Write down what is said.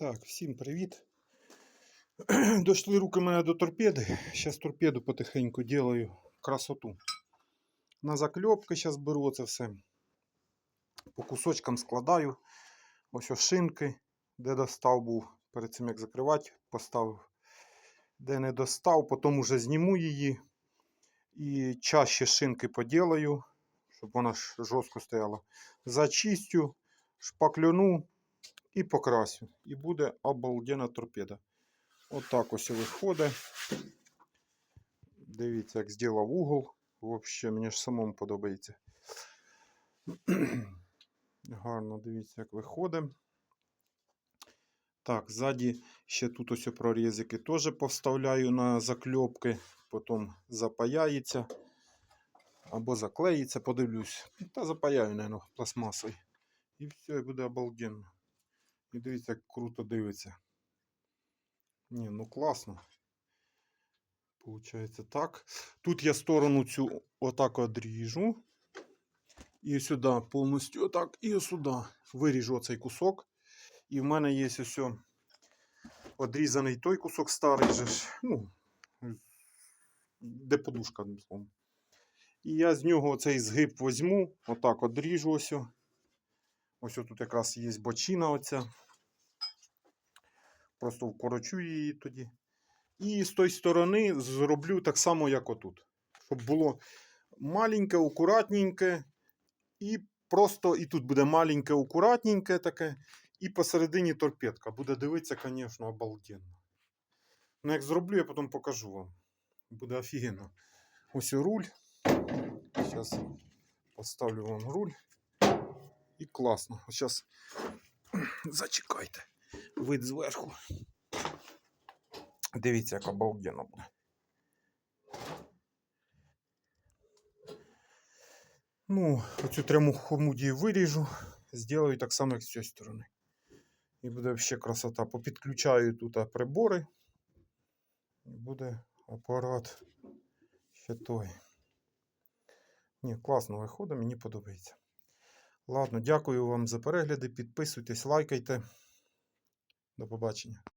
Так, всім привіт. Дошли руки мене до торпеди. Зараз торпеду потихеньку делаю красоту. На закльопки зараз беру це все. По кусочкам складаю. Ось ось шинки, де достав був перед цим як закривати, поставив. Де не достав, потім уже зніму її. І чаще шинки поділаю, щоб вона ж жорстко стояла. Зачистю, шпаклюну і покрасю. І буде обалденна торпеда. Отак ось виходить. Дивіться, як зробив угол. Взагалі, мені ж самому подобається. Гарно дивіться, як виходить. Так, ззаді ще тут ось прорізики теж поставляю на закльопки, потім запаяється. Або заклеїться, подивлюсь. Та запаяю, мабуть, пластмасою. І все, і буде обалденно. І дивіться, як круто дивиться. Ні, ну класно. Получається так. Тут я сторону цю отак одріжу. І сюди повністю отак, і сюди виріжу оцей кусок. І в мене є ось одрізаний той кусок старий же ж. Ну, де подушка, одним словом. І я з нього цей згиб возьму, отак одріжу ось. Ось тут якраз є бочина оця. Просто вкорочу її тоді. І з тої сторони зроблю так само, як отут. Щоб було маленьке, акуратненьке. І просто і тут буде маленьке, акуратненьке таке. І посередині торпедка. Буде дивитися, звісно, обалденно. Ну, як зроблю, я потім покажу вам. Буде офігенно. Ось руль. Зараз поставлю вам руль. І класно. Зараз зачекайте. Вид зверху. Дивіться, як обалденно буде. Ну, оцю тряму хомудію виріжу. Зроблю так само, як з цієї сторони. І буде взагалі красота. Попідключаю тут прибори. І буде апарат ще той. Ні, класно виходить, мені подобається. Ладно, дякую вам за перегляди. Підписуйтесь, лайкайте. До побачення.